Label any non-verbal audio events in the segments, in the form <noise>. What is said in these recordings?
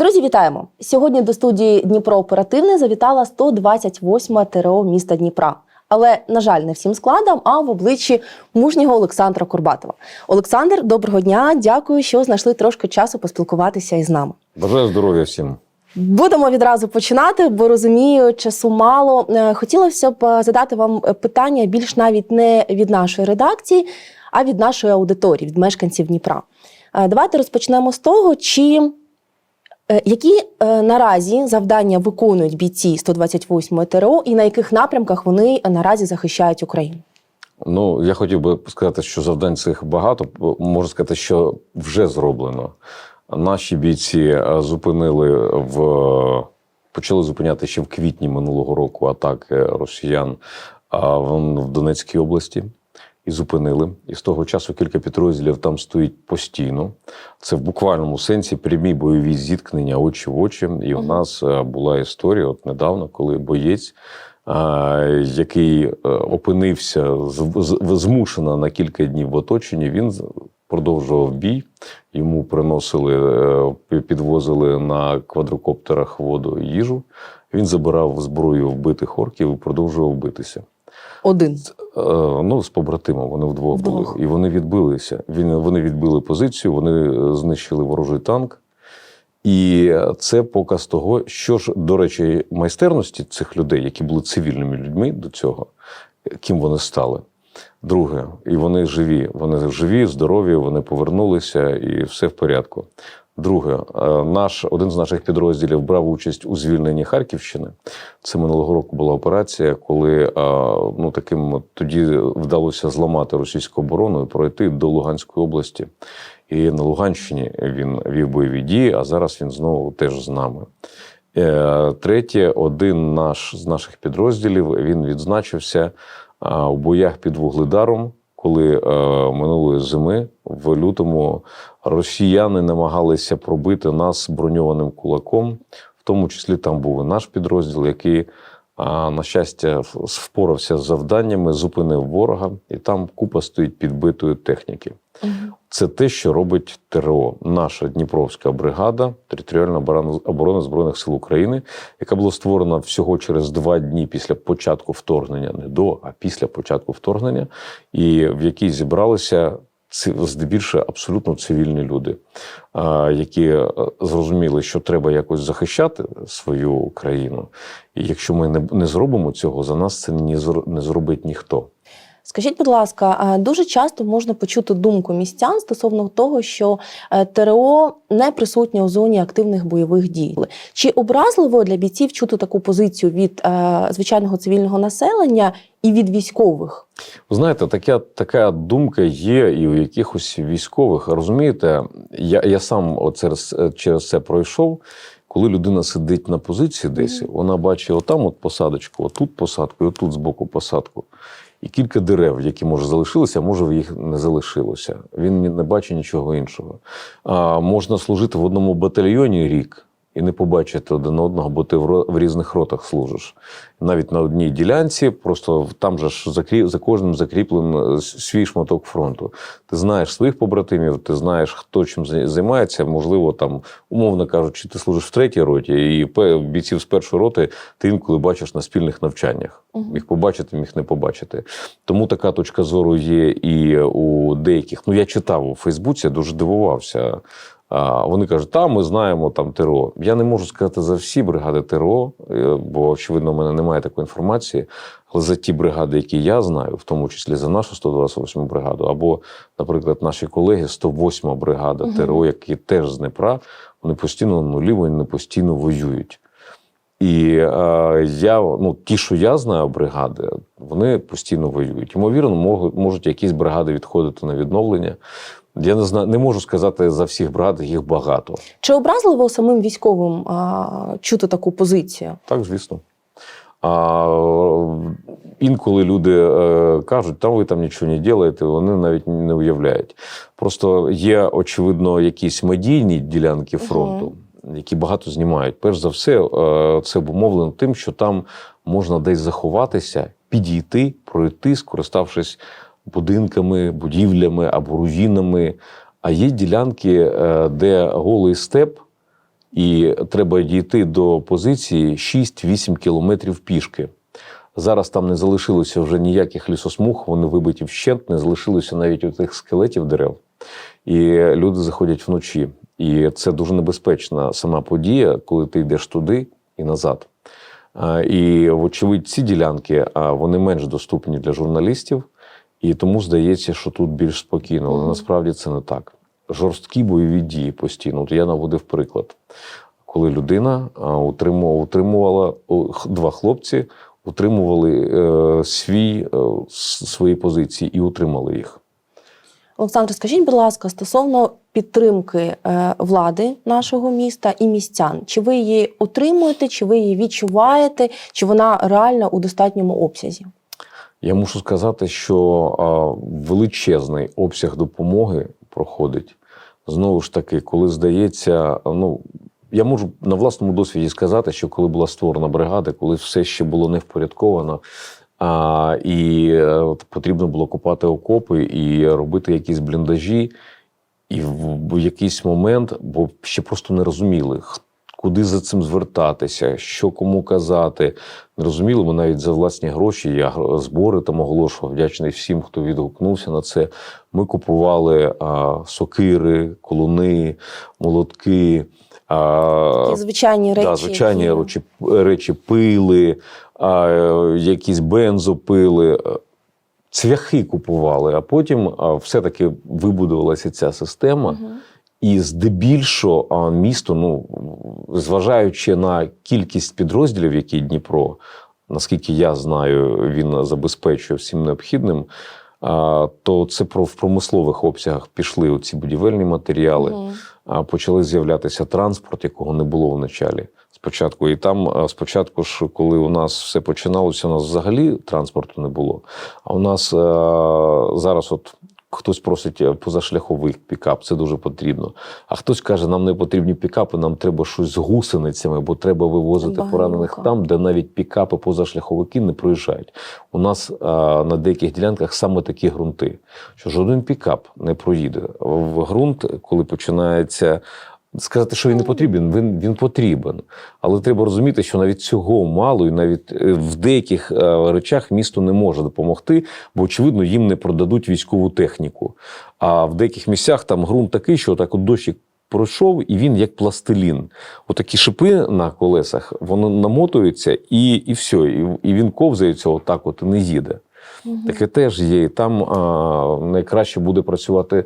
Друзі, вітаємо! Сьогодні до студії Дніпро Оперативне завітала 128 ТРО міста Дніпра. Але, на жаль, не всім складом, а в обличчі мужнього Олександра Курбатова. Олександр, доброго дня! Дякую, що знайшли трошки часу поспілкуватися із нами. Бажаю здоров'я всім. Будемо відразу починати, бо розумію, часу мало. Е, Хотілося б е, задати вам питання більш навіть не від нашої редакції, а від нашої аудиторії, від мешканців Дніпра. Е, Давайте розпочнемо з того, чи які е, наразі завдання виконують бійці 128 ТРО і на яких напрямках вони наразі захищають Україну? Ну, я хотів би сказати, що завдань цих багато. Можу сказати, що вже зроблено. Наші бійці е, зупинили в почали зупиняти ще в квітні минулого року атаки росіян в Донецькій області. І зупинили. І з того часу кілька підрозділів там стоїть постійно. Це в буквальному сенсі прямі бойові зіткнення очі в очі. І у нас е, була історія от недавно, коли боєць, е, який е, опинився змушено на кілька днів в оточенні, він продовжував бій. Йому приносили, підвозили на квадрокоптерах воду і їжу. Він забирав зброю вбитих орків і продовжував битися. Один. Е, Ну, з побратимом, вони вдвох Вдвох. були. І вони відбилися. Він, вони відбили позицію, вони е, знищили ворожий танк. І це показ того, що ж, до речі, майстерності цих людей, які були цивільними людьми до цього, ким вони стали. Друге, і вони живі. Вони живі, здорові, вони повернулися, і все в порядку. Друге, е, наш один з наших підрозділів брав участь у звільненні Харківщини. Це минулого року була операція, коли е, ну таким тоді вдалося зламати російську оборону і пройти до Луганської області. І на Луганщині він вів бойові дії, а зараз він знову теж з нами. Е, Третє, один наш з наших підрозділів він відзначився у боях під Вугледаром, коли е, минулої зими в лютому росіяни намагалися пробити нас броньованим кулаком. В тому числі там був і наш підрозділ, який, а, на щастя, впорався з завданнями, зупинив ворога, і там купа стоїть підбитої техніки. Це те, що робить ТРО, наша Дніпровська бригада, територіальна оборона, оборона Збройних сил України, яка була створена всього через два дні після початку вторгнення, не до, а після початку вторгнення, і в якій зібралися здебільшого абсолютно цивільні люди, які е, зрозуміли, що треба якось захищати свою країну. І якщо ми не, зробимо цього, за нас це не зробить ніхто. Скажіть, будь ласка, дуже часто можна почути думку містян стосовно того, що е, ТРО не присутнє у зоні активних бойових дій. Чи образливо для бійців чути таку позицію від е, звичайного цивільного населення і від військових? Ви знаєте, така, така думка є і у якихось військових. Розумієте, я, я сам от через, через це пройшов. Коли людина сидить на позиції десь, вона бачить отам от посадочку, отут посадку, і отут збоку посадку. І кілька дерев, які може залишилися, може може їх не залишилося. Він не бачить нічого іншого. А, можна служити в одному батальйоні рік і не побачити один одного, бо ти в, в різних ротах служиш. Навіть на одній ділянці, просто там же ж за кожним закріплений е, свій шматок фронту. Ти знаєш своїх побратимів, ти знаєш, хто чим зай- займається. Можливо, там, умовно кажучи, ти служиш в третій роті, і бійців з першої роти ти інколи бачиш на спільних навчаннях. Міг побачити, міг не побачити. Тому така точка зору є і у деяких. Ну, я читав у Фейсбуці, я дуже дивувався. Вони кажуть, та ми знаємо там ТРО. Я не можу сказати за всі бригади ТРО, е, бо очевидно, в мене немає такої інформації. Але за ті бригади, які я знаю, в тому числі за нашу 128 бригаду, або, наприклад, наші колеги 108 бригада Мгм. ТРО, які теж з Дніпра, вони постійно на нулі, вони постійно воюють. І е, я, ну, ті, що я знаю, бригади, вони постійно воюють. Ймовірно, можуть якісь бригади відходити на відновлення. Я не знаю, не можу сказати за всіх бригад, їх багато. Чи образливо самим військовим а, чути таку позицію? Так, звісно. А інколи люди е, кажуть, там ви там нічого не робите, вони навіть не уявляють. Просто є, очевидно, якісь медійні ділянки фронту, які багато знімають. Перш за все, е, це обумовлено тим, що там можна десь заховатися, підійти, пройти, скориставшись будинками, будівлями або руїнами. А є ділянки, е, де голий степ, і треба дійти до позиції 6-8 кілометрів пішки. Зараз там не залишилося вже ніяких лісосмуг, вони вибиті вщент, не залишилося навіть у тих скелетів дерев. І люди заходять вночі. І це дуже небезпечна сама подія, коли ти йдеш туди і назад. І, вочевидь, ці ділянки вони менш доступні для журналістів, і тому здається, що тут більш спокійно. Але насправді це не так. Жорсткі бойові дії постійно. От я наводив приклад, коли людина утримувала, утримувала два хлопці, утримували е, свій, е, свої позиції і утримали їх. Олександр, скажіть, будь ласка, стосовно підтримки е, влади нашого міста і містян, чи ви її отримуєте, чи ви її відчуваєте, чи вона реальна у достатньому обсязі? Я мушу сказати, що величезний обсяг допомоги проходить. Знову ж таки, коли здається, ну я можу на власному досвіді сказати, що коли була створена бригада, коли все ще було не впорядковано, а, і е, от потрібно було копати окопи і робити якісь бліндажі. І в, в якийсь момент, бо ще просто не розуміли, х- куди за цим звертатися, що кому казати. Не розуміли, ми навіть за власні гроші. Я збори там оголошував, вдячний всім, хто відгукнувся на це. Ми купували а, сокири, колуни, молотки. А, Ті звичайні речі. Да, звичайні які- речі, речі пили, а, якісь бензопили, цвяхи купували, а потім все-таки вибудувалася ця система. Мгм. І здебільшого місто, ну зважаючи на кількість підрозділів, які Дніпро, наскільки я знаю, він забезпечує всім необхідним. То це про в промислових обсягах пішли оці будівельні матеріали а, почали з'являтися транспорт, якого не було в началі. Спочатку, і там спочатку ж, коли у нас все починалося, у нас взагалі транспорту не було. А у нас зараз, от хтось просить позашляхових позашляховий пікап, це дуже потрібно. А хтось каже, нам не потрібні пікапи, нам треба щось з гусеницями, бо треба вивозити Багнюка. поранених там, де навіть пікапи позашляховики не проїжджають. У нас а, на деяких ділянках саме такі ґрунти, що жоден пікап не проїде. В ґрунт, коли починається. Сказати, що він не потрібен, він, він потрібен. Але треба розуміти, що навіть цього мало, і навіть е, в деяких е, речах місто не може допомогти, бо, очевидно, їм не продадуть військову техніку. А в деяких місцях там ґрунт такий, що так от дощик пройшов, і він як пластилін. Отакі шипи на колесах, воно намотується, і, і все. І, і він ковзається отак, от і не їде. Мгм. Таке теж є. І там а, найкраще буде працювати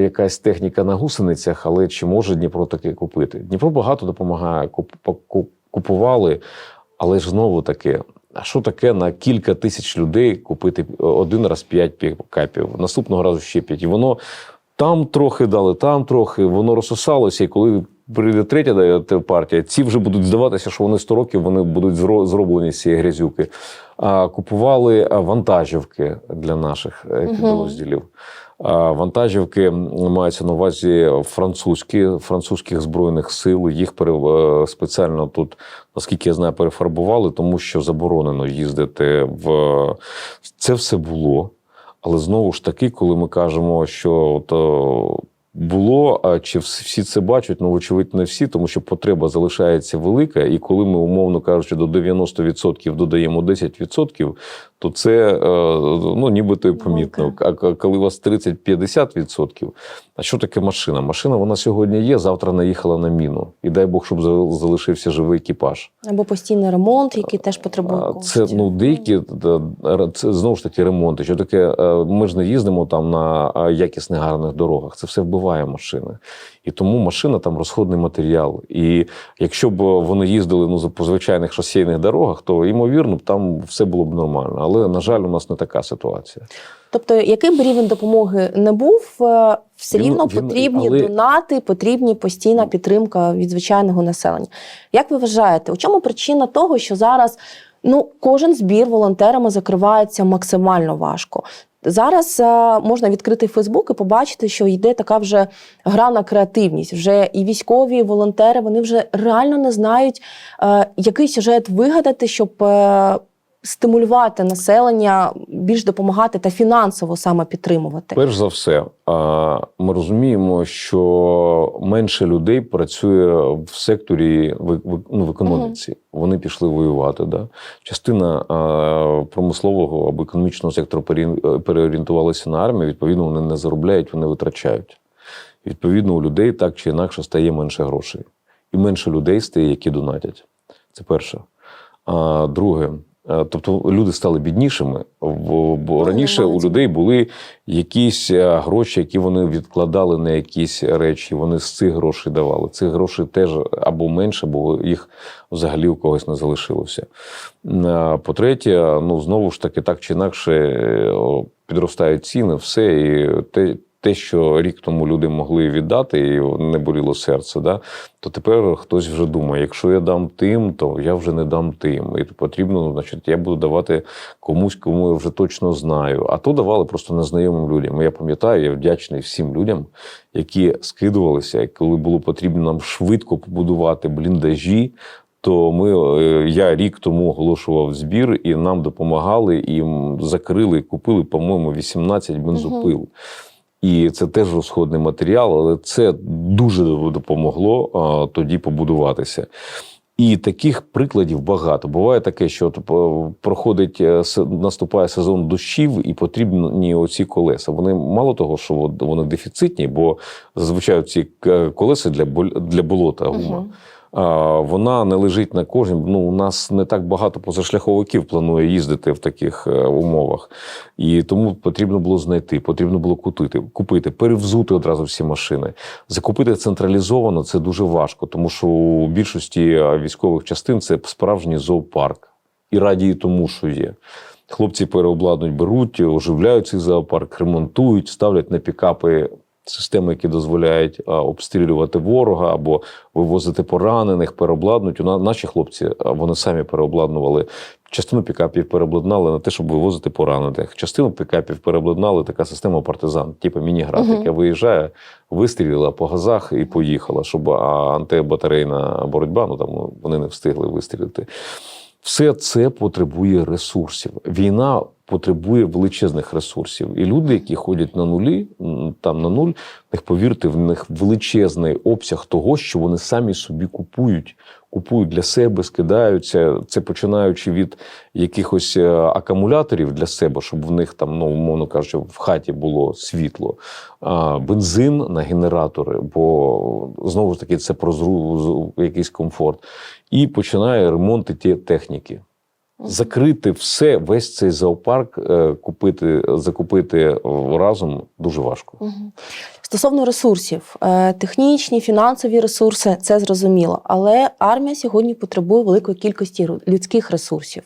якась техніка на гусеницях, але чи може Дніпро таке купити? Дніпро багато допомагає, куп- купували, але ж знову таки. А що таке на кілька тисяч людей купити один раз п'ять пікапів, наступного разу ще п'ять. І воно там трохи дали, там трохи, воно розсосалося, і коли прийде третя партія, ці вже будуть здаватися, що вони 100 років вони будуть зро- зроблені з цієї грязюки. А, купували вантажівки для наших е, підрозділів. А, Вантажівки маються на увазі французькі, французьких збройних сил. Їх пере, е, спеціально тут, наскільки я знаю, перефарбували, тому що заборонено їздити в це все було. Але знову ж таки, коли ми кажемо, що то було, а чи всі це бачать, ну вочевидь, не всі, тому що потреба залишається велика. І коли ми, умовно кажучи, до 90% додаємо 10%, то це е, ну, нібито і помітно. А коли у вас 30-50%, а що таке машина? Машина вона сьогодні є, завтра наїхала на міну. І дай Бог, щоб за- залишився живий екіпаж. Або постійний ремонт, який теж потребує. Це ну деякі це знову ж таки ремонти. Що таке? е, Ми ж не їздимо там на якісних гарних дорогах. Це все вбиває машини. І тому машина там розходний матеріал. І якщо б вони їздили ну, по звичайних шосейних дорогах, то ймовірно б там все було б нормально. Але на жаль, у нас не така ситуація. Тобто, який би рівень допомоги не був, е, все рівно він- потрібні але- донати, потрібні постійна підтримка від звичайного населення. Як ви вважаєте, у чому причина того, що зараз ну, кожен збір волонтерами закривається максимально важко? Зараз е, можна відкрити Фейсбук і побачити, що йде така вже гра на креативність. Вже і військові, і волонтери вони вже реально не знають, е, який сюжет вигадати, щоб е, стимулювати населення, більш допомагати та фінансово саме підтримувати? Перш за все, ми розуміємо, що менше людей працює в секторі ну, в економіці. Вони пішли воювати. Да? Частина промислового або економічного сектору переорієнтувалася на армію. Відповідно, вони не заробляють, вони витрачають. Відповідно, у людей так чи інакше стає менше грошей. І менше людей стає, які донатять. Це перше. А друге, тобто люди стали біднішими. Бо раніше у людей були якісь е, гроші, які вони відкладали на якісь речі. Вони з цих грошей давали. Цих грошей теж або менше, або їх взагалі у когось не залишилося. По-третє, ну знову ж таки, так чи інакше е, підростають ціни, все і те. Те, що рік тому люди могли віддати, і не боліло серце, да? то тепер хтось вже думає: якщо я дам тим, то я вже не дам тим. І потрібно, ну, значить, я буду давати комусь, кому я вже точно знаю. А то давали просто незнайомим людям. Я пам'ятаю, я вдячний всім людям, які скидувалися, коли було потрібно нам швидко побудувати бліндажі. То ми е, я рік тому оголошував збір, і нам допомагали, і закрили, купили, по-моєму, 18 бензопил. І це теж розходний матеріал, але це дуже допомогло тоді побудуватися. І таких прикладів багато. Буває таке, що от, проходить е, наступає сезон дощів, і потрібні оці колеса. Вони мало того, що вони дефіцитні, бо зазвичай ці колеса для для болота гума. Мгм. Вона не лежить на кожній. Ну, у нас не так багато позашляховиків планує їздити в таких е, умовах. І тому потрібно було знайти, потрібно було купити, купити, перевзути одразу всі машини. Закупити централізовано це дуже важко, тому що у більшості е, військових частин це справжній зоопарк. І раді тому, що є. Хлопці переобладнують, беруть, оживляють цей зоопарк, ремонтують, ставлять на пікапи системи, які дозволяють а, обстрілювати ворога або вивозити поранених, переобладнують. У на- наші хлопці вони самі переобладнували. Частину пікапів переобладнали на те, щоб вивозити поранених. Частину пікапів переобладнали така система партизан, типу міні-град, яка виїжджає, вистрілила по газах і поїхала, щоб а, антибатарейна боротьба, ну там ну, вони не встигли вистрілити. Все це потребує ресурсів. Війна потребує величезних ресурсів. І люди, які ходять на нулі, там на нуль, в них повірте, в них величезний обсяг того, що вони самі собі купують. Купують для себе, скидаються. Це починаючи від якихось е, акумуляторів для себе, щоб в них там, ну умовно кажучи, в хаті було світло, а, бензин на генератори, бо знову ж таки це про якийсь комфорт. І починає ремонти ті техніки. Закрити все, весь цей зоопарк, е, купити, закупити е, разом дуже важко. Стосовно ресурсів, е, технічні, фінансові ресурси це зрозуміло. Але армія сьогодні потребує великої кількості людських ресурсів.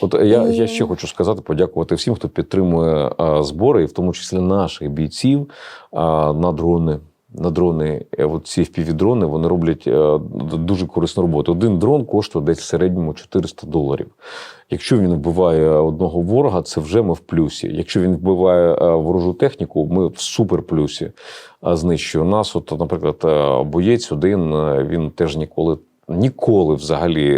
От я, І- я ще хочу сказати, подякувати всім, хто підтримує збори, і в тому числі наших бійців на дрони. На дрони, Е, ці впівдрони, вони роблять е, дуже корисну роботу. Один дрон коштує десь в середньому 400 доларів. Якщо він вбиває одного ворога, це вже ми в плюсі. Якщо він вбиває е, ворожу техніку, ми в суперплюсі знищує нас. От, наприклад, боєць один він теж ніколи. Ніколи взагалі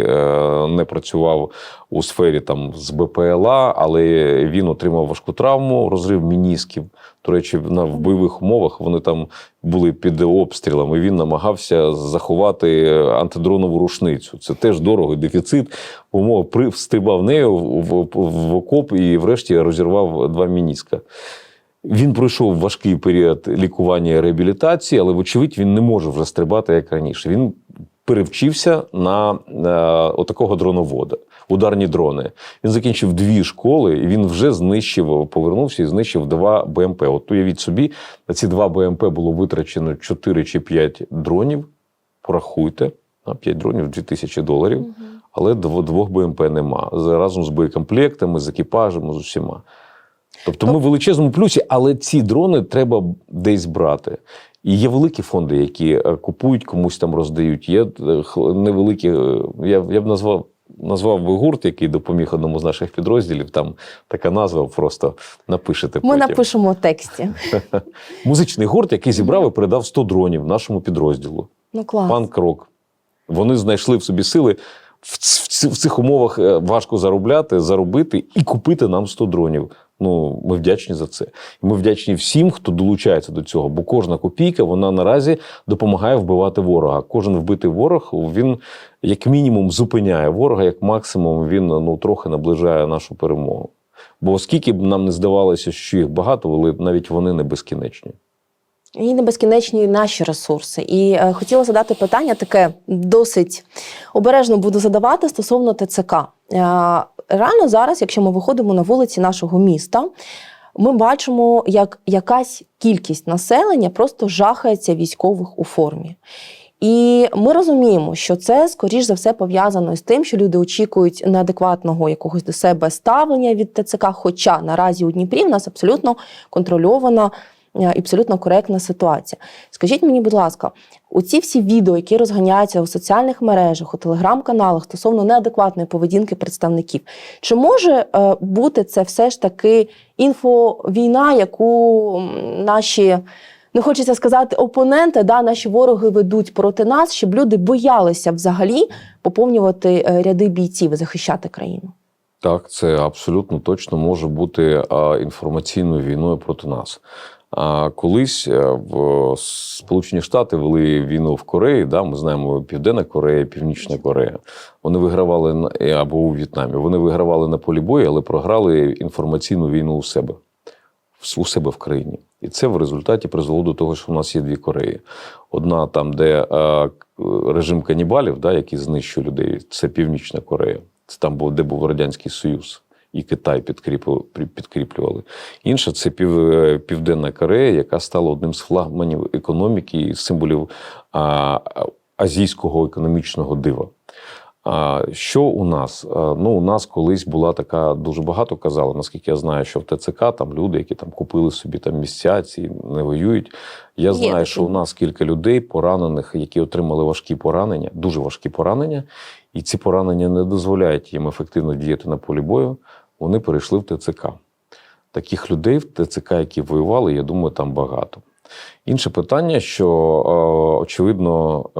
не працював у сфері там з БПЛА, але він отримав важку травму, розрив мінісків. До речі, на в бойових умовах вони там були під обстрілами. Він намагався заховати антидронову рушницю. Це теж дорого, дефіцит. Умова при стрибав нею в, в окоп і, врешті, розірвав два мініска. Він пройшов важкий період лікування і реабілітації, але, вочевидь, він не може вже стрибати як раніше. Він перевчився на е, отакого дроновода, ударні дрони. Він закінчив дві школи, і він вже знищив, повернувся і знищив два БМП. От уявіть собі, на ці два БМП було витрачено 4 чи 5 дронів. Порахуйте, 5 дронів 2000 доларів, але дво- двох БМП нема. Разом з боєкомплектами, з екіпажем, з усіма. Тобто ми в величезному плюсі, але ці дрони треба десь брати. І є великі фонди, які е, купують, комусь там роздають. Є е, невеликі. е, Я, я б назвав. Назвав би гурт, який допоміг одному з наших підрозділів. Там така назва, просто напишете. Ми потім. напишемо у тексті. <laughs> Музичний гурт, який зібрав і передав 100 дронів нашому підрозділу. Ну клас. Панк рок. Вони знайшли в собі сили в, цих умовах важко заробляти, заробити і купити нам 100 дронів. Ну, ми вдячні за це. І ми вдячні всім, хто долучається до цього, бо кожна копійка вона наразі допомагає вбивати ворога. Кожен вбитий ворог він як мінімум зупиняє ворога, як максимум він ну трохи наближає нашу перемогу. Бо скільки б нам не здавалося, що їх багато, але навіть вони не безкінечні. І не безкінечні наші ресурси. І е, хотіла задати питання таке досить обережно буду задавати стосовно ТЦК. Е, реально зараз, якщо ми виходимо на вулиці нашого міста, ми бачимо, як якась кількість населення просто жахається військових у формі. І ми розуміємо, що це скоріш за все пов'язано з тим, що люди очікують неадекватного якогось до себе ставлення від ТЦК. Хоча наразі у Дніпрі в нас абсолютно контрольована і абсолютно коректна ситуація. Скажіть мені, будь ласка, оці всі відео, які розганяються у соціальних мережах, у телеграм-каналах стосовно неадекватної поведінки представників, чи може е, бути це все ж таки інфовійна, яку наші не хочеться сказати опоненти, да, наші вороги ведуть проти нас, щоб люди боялися взагалі поповнювати е, ряди бійців і захищати країну? Так, це абсолютно точно може бути інформаційною війною проти нас. А колись е, в Сполучені Штати вели війну в Кореї. Да, ми знаємо Південна Корея, Північна Корея. Вони вигравали е, або у В'єтнамі. Вони вигравали на полі бою, але програли інформаційну війну у себе у себе в країні. І це в результаті призвело до того, що в нас є дві Кореї. Одна там, де е, режим канібалів, да, який знищує людей, це Північна Корея. Це там був, де був Радянський Союз. І Китай підкріплювали. Інша це е, Південна Корея, яка стала одним з флагманів економіки і символів азійського економічного дива. А що у нас? Ну, у нас колись була така дуже багато казали, наскільки я знаю, що в ТЦК там люди, які там купили собі там місця, ці не воюють. Я Є знаю, такі. що у нас кілька людей поранених, які отримали важкі поранення, дуже важкі поранення, і ці поранення не дозволяють їм ефективно діяти на полі бою. Вони перейшли в ТЦК. Таких людей в ТЦК, які воювали, я думаю, там багато. Інше питання, що е, очевидно, е,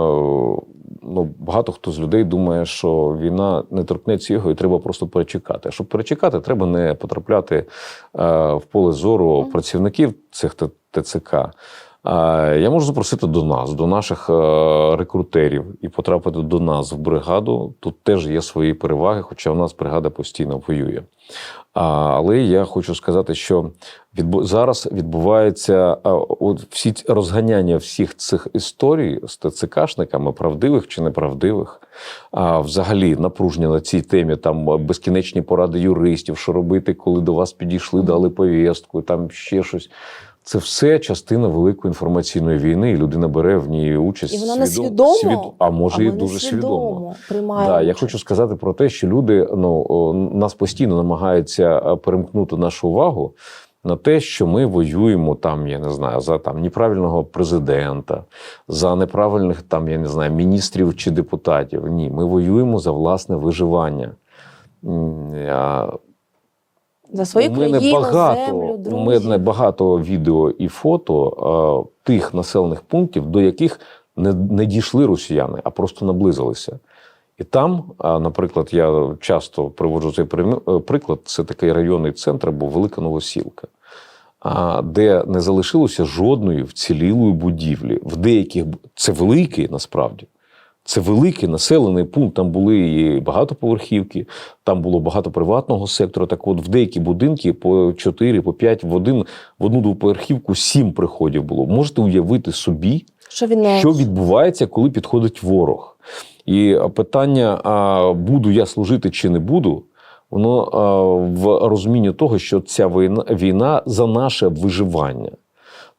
ну, багато хто з людей думає, що війна не торкнеться його і треба просто перечекати. А щоб перечекати, треба не потрапляти е, в поле зору працівників цих ТЦК. Е, Я можу запросити до нас, до наших е, рекрутерів, і потрапити до нас в бригаду. Тут теж є свої переваги, хоча у нас бригада постійно воює. Але я хочу сказати, що відбу... зараз відбувається всі розганяння всіх цих історій з ТЦКшниками, правдивих чи неправдивих. А взагалі напруження на цій темі, там безкінечні поради юристів, що робити, коли до вас підійшли, дали повістку, там ще щось. Це все частина великої інформаційної війни, і людина бере в ній участь. І вона не свідомо- свідомо, свід- а може а і дуже свідомо. приймає. Да, я хочу сказати про те, що люди ну, нас постійно намагаються перемкнути нашу увагу на те, що ми воюємо там, я не знаю, за там неправильного президента, за неправильних там, я не знаю, міністрів чи депутатів. Ні, ми воюємо за власне виживання. А, за свою у мене країну, багато, землю, у мене багато відео і фото е, тих населених пунктів, до яких не, не дійшли росіяни, а просто наблизилися. І там, а, наприклад, я часто приводжу цей е, приклад, це такий районний центр, або Велика Новосілка, а, де не залишилося жодної вцілілої будівлі. В деяких це великий насправді. Це великий населений пункт. Там були і багатоповерхівки, там було багато приватного сектору. Так от в деякі будинки по 4, по 5, в один в одну двоповерхівку 7 приходів було. Можете уявити собі, що він що відбувається, коли підходить ворог. І питання: а, буду я служити чи не буду, воно в розумінні того, що ця війна, війна за наше виживання.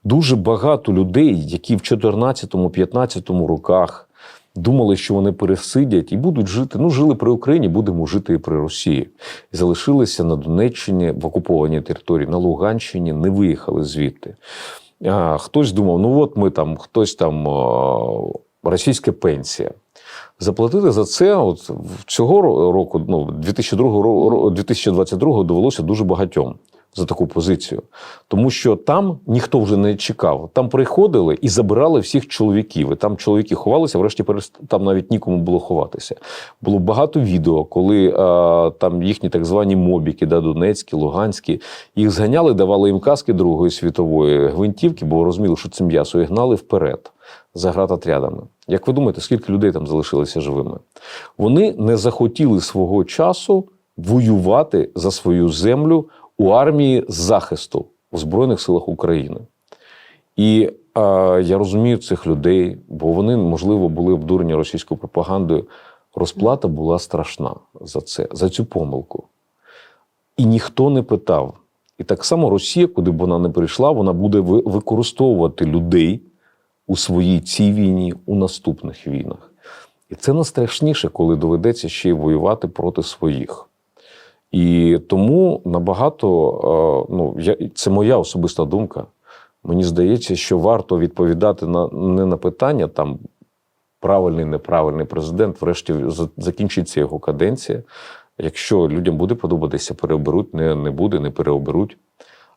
Дуже багато людей, які в 14-15 роках думали, що вони пересидять і будуть жити. Ну, жили при Україні, будемо жити і при Росії. І залишилися на Донеччині в окупованій території, на Луганщині, не виїхали звідти. А, хтось думав, ну от ми там, хтось там російська пенсія. Заплатити за це от цього року, ну 2002 ро- ро- 2022 довелося дуже багатьом. За таку позицію. Тому що там ніхто вже не чекав. Там приходили і забирали всіх чоловіків. І там чоловіки ховалися, врешті там навіть нікому було ховатися. Було багато відео, коли е, там їхні так звані мобіки, да, Донецькі, Луганські, їх зганяли, давали їм каски Другої світової гвинтівки, бо розуміли, що це м'ясо, і гнали вперед за гратотрядами. Як ви думаєте, скільки людей там залишилися живими? Вони не захотіли свого часу воювати за свою землю у армії захисту у Збройних силах України. І е, я розумію цих людей, бо вони, можливо, були обдурені російською пропагандою. Розплата була страшна за це, за цю помилку. І ніхто не питав. І так само Росія, куди б вона не прийшла, вона буде ви- використовувати людей у своїй цій війні, у наступних війнах. І це найстрашніше, коли доведеться ще й воювати проти своїх. І тому набагато, е, ну, я, це моя особиста думка. Мені здається, що варто відповідати на, не на питання там правильний, неправильний президент, врешті закінчиться його каденція. Якщо людям буде подобатися, переоберуть, не, не буде, не переоберуть.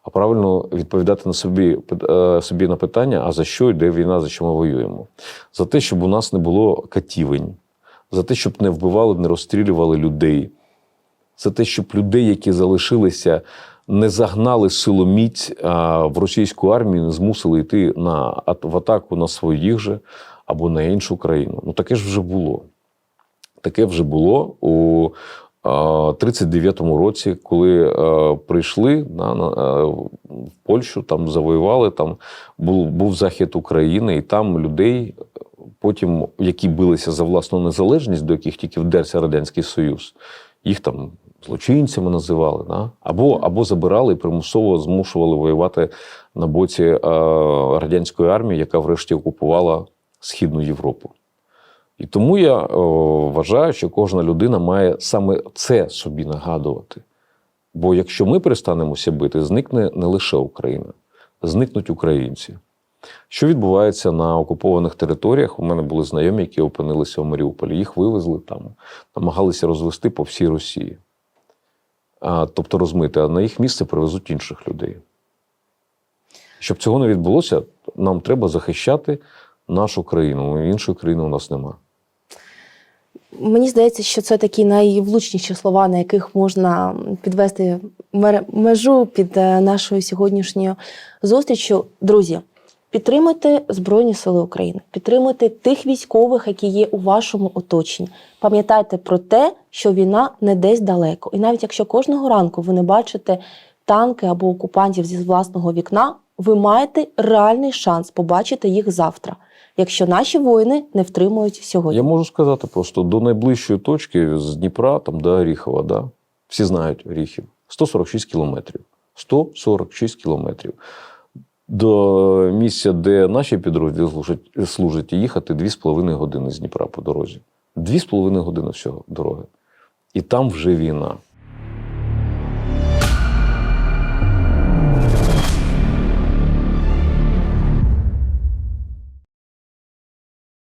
А правильно відповідати на собі, е, собі на питання, а за що йде війна, за що ми воюємо? За те, щоб у нас не було катівень, за те, щоб не вбивали, не розстрілювали людей, за те, щоб людей, які залишилися, не загнали силоміць в російську армію, не змусили йти на, в атаку на своїх же або на іншу країну. Ну таке ж вже було. Таке вже було у 39-му році, коли прийшли на, на, в Польщу, там завоювали, там був, був захід України, і там людей, потім, які билися за власну незалежність, до яких тільки вдерся Радянський Союз, їх там злочинцями називали, да? або, або забирали і примусово змушували воювати на боці е, радянської армії, яка врешті окупувала Східну Європу. І тому я е, вважаю, що кожна людина має саме це собі нагадувати. Бо якщо ми перестанемося бити, зникне не лише Україна, зникнуть українці. Що відбувається на окупованих територіях? У мене були знайомі, які опинилися в Маріуполі. Їх вивезли там, намагалися розвести по всій Росії. Тобто розмити, а на їх місце привезуть інших людей. Щоб цього не відбулося, нам треба захищати нашу країну. Іншої країни у нас немає. Мені здається, що це такі найвлучніші слова, на яких можна підвести межу під е, нашою сьогоднішньою зустрічю. Друзі, підтримуйте Збройні Сили України, підтримуйте тих військових, які є у вашому оточенні. Пам'ятайте про те, що війна не десь далеко. І навіть якщо кожного ранку ви не бачите танки або окупантів зі власного вікна, ви маєте реальний шанс побачити їх завтра, якщо наші воїни не втримують сьогодні. Я можу сказати просто до найближчої точки з Дніпра, там до Оріхова, да? всі знають Оріхів, 146 кілометрів. 146 кілометрів. До місця, де наші підрозділи служать, служать їхати 2,5 години з Дніпра по дорозі. 2,5 години всього дороги. І там вже війна.